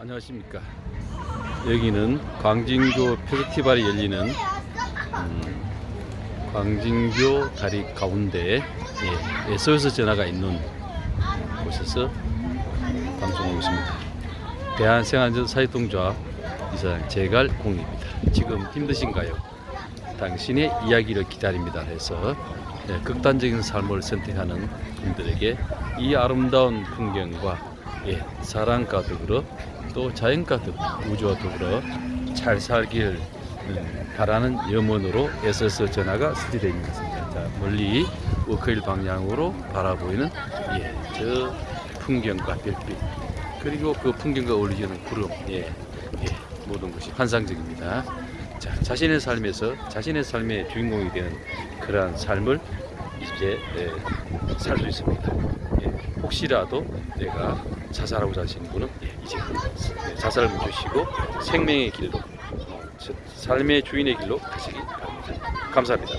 안녕하십니까. 여기는 광진교 페스티벌이 열리는 음, 광진교 다리 가운데 예, SOS 전화가 있는 곳에서 방송하고 있습니다. 대한생활전 사회동조합 이사장 제갈공입니다. 지금 힘드신가요? 당신의 이야기를 기다립니다. 해서 예, 극단적인 삶을 선택하는 분들에게 이 아름다운 풍경과 예, 사랑과 더불어 또 더불어 우주와 더불어 잘 살길 음, 바라는 염원으로 SOS 전화가 수리되어 있는 것 같습니다. 자, 멀리 워크힐 방향으로 바라보이는 예, 저 풍경과 별빛 그리고 그 풍경과 어울리는 구름 예, 예, 모든 것이 환상적입니다. 자, 자신의 삶에서 자신의 삶의 주인공이 되는 그러한 삶을 이제 살수 있습니다. 예, 혹시라도 내가 자살하고자 하시는 분은 예, 이제 예, 자살을 멈추시고 생명의 길로 어, 저- 삶의 주인의 길로 가시기 바랍니다. 감사합니다.